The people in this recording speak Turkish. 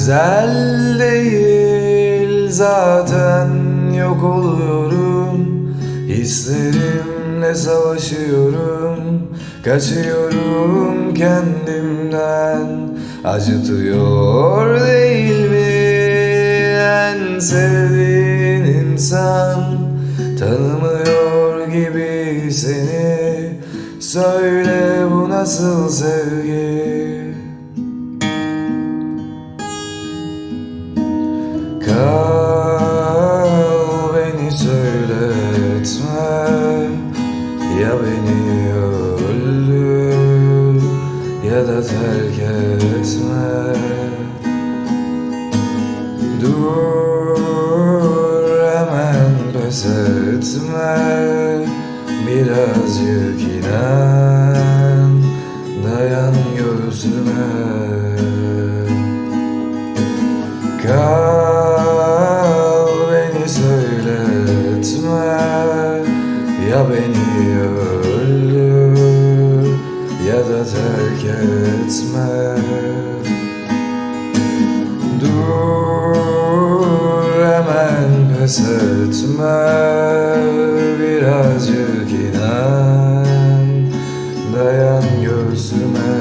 Güzel değil zaten yok oluyorum. Hislerimle savaşıyorum. Kaçıyorum kendimden. Acıtıyor değil mi en sevdiğin insan? Tanımıyor gibi seni. Söyle bu nasıl sevgi Kal beni söyletme Ya beni öldür Ya da terk etme. Dur hemen pes etme Birazcık inan Dayan göğsüme Kal Ya beni öldür ya da terk etme. Dur hemen pes etme. Birazcık inan. Dayan gözüme.